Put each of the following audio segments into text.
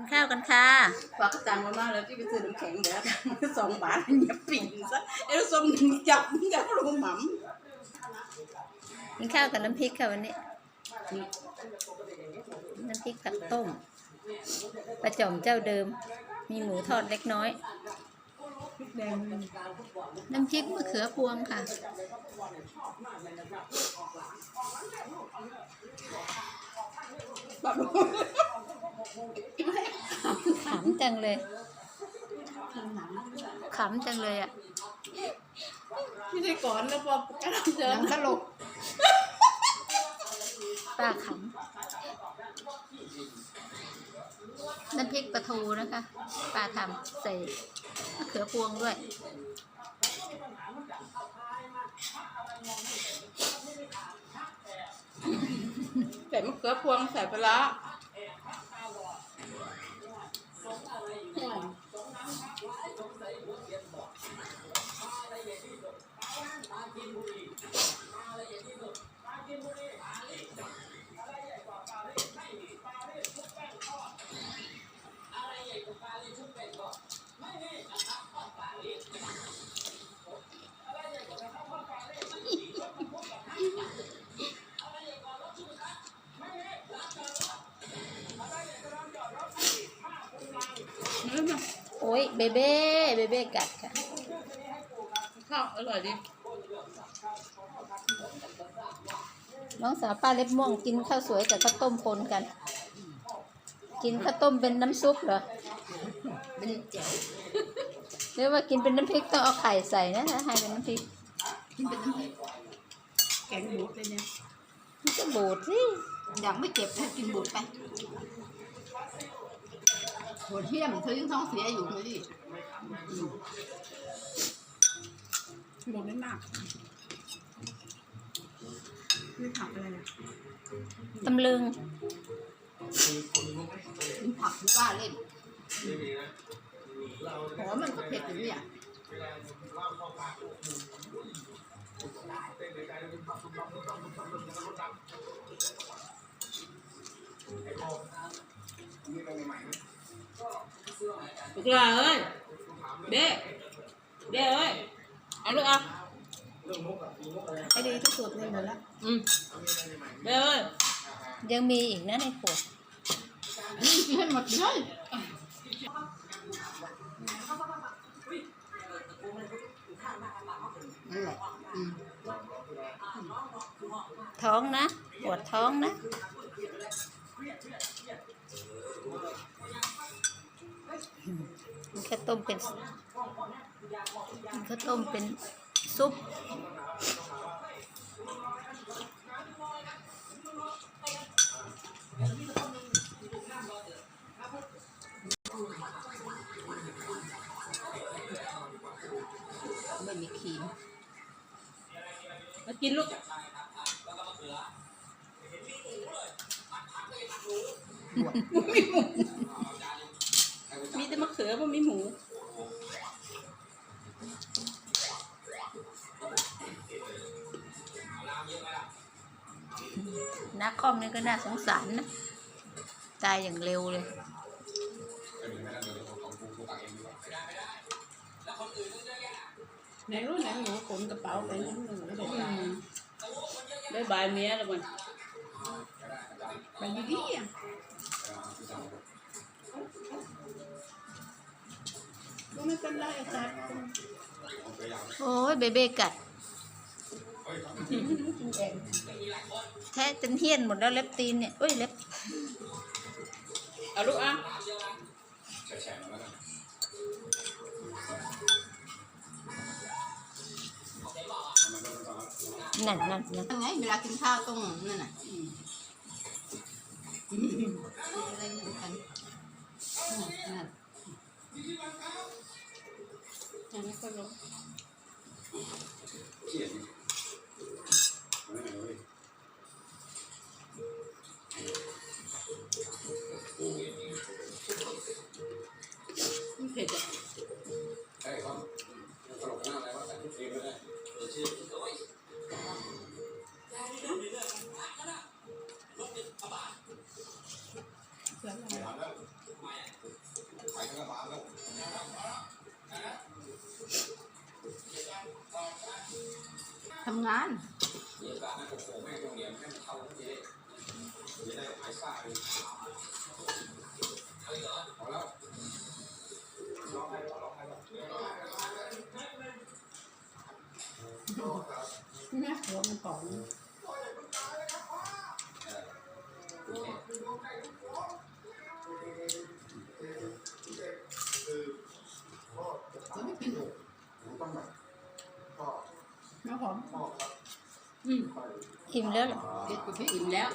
นข้าวกันค่ะฝากตังค์มามาแล้วที่ไปซื้อน้ำแข็งเดี๋ยวสองบาทอย่าปิ่นซะเอ้ส้มจับจับลงหม่ำกินข้าวกับน้ำพริกค่ะวันนี้ น้ำพริกผักต้มปลาจ่อมเจ้าเดิม มีหมูทอดเล็กน้อยพริกแดงน้ำพริกมะเขือพวงค่ะ แบบขำ จังเลยขำจังเลยอะไม่ใช่ก่อนแล้วพอเจอตลกป้าขำน้ำพริกปลาทูนะคะป้าทำใส่มะเขือพวงด้วยใส่มะเขือพวงใส่ปลา เบเบ้เบเบ้กัดค่ะ ข้าวอร่อยดีน้องสาวป้าเล็บม่วงกินข้าวสวยกับข้าวต้มคนกัน กินข้าวต้มเป็นน้ำซุปเหรอเป็นแจ๋วหรือว่ากินเป็นน้ำพริกต้องเอาไข่ใส่นะให้เป็นน้ำพริก กินเป็นน้ำแข็งแกงบูดเลยเนี่ยมันก็บูดสิ ยังไม่เจ็บนะกินบูดไป ปวดเที่ยมเธอยังท้องเสียอยู่เลยดิบูดไม่มากไม่ผักอะไรนะตำลึงกินผักหรือบ้าเล่นโหมันก็เผ็ดอยู่เนี่ย ลูกหลานเอ้ยเด้เด้เอ้ยเอาลูกเอาให้ดีที่สุดเลยหมดละอืมเด้เอ้ยยังมีอีกนะในขวดนี่กินให้หมดเลยนั่นแหละอืมท้องนะ ปวดท้องนะ มันแค่ต้มเป็นมันแค่ต้มเป็นซุปไม่มีครีมมากินลูกมี นักคอมนี่ก็น่าสงสารนะ ตายอย่างเร็วเลยไหนรู้ไหนหนูขนกระเป๋าไปนั่นหนึ่งไม่ได้ไปได้บายเมียแล้วมันไปดีๆอะก็ไม่เป็นไรครับโอ้ยเบเบ้กัด แท้จนเฮี้ยนหมดแล้วเล็บตีนเนี่ยเอ้ยเล็บเอาลูกอะนั่นนั่นนั่นยังไงเวลากินข้าวต้องนั่นน่ะอะไรเหมือนกันนั่นนั่นยังไม่ค่อยลง งานนะหัวมันป่อง น้ำหอมอืมอิ่มแล้วเหรอเด็ดกูพี่อิ่มแล้ว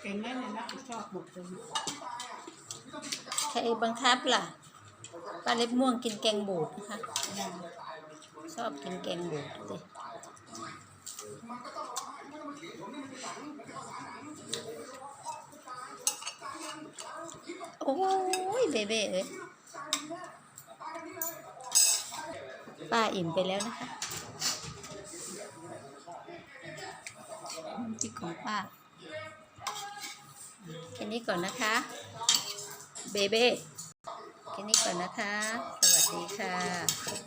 เก่งไหมเนี่ยนะชอบหมดเลยใครบังคับล่ะป้าเล็บม่วงกินแกงบูดนะคะได้ชอบกินแกงบูดสิโอ้ยเบเบ้เอ้ย ป้าอิ่มไปแล้วนะคะจิกของป้าแค่นี้ก่อนนะคะ เบเบ้แค่นี้ก่อนนะคะ สวัสดีค่ะ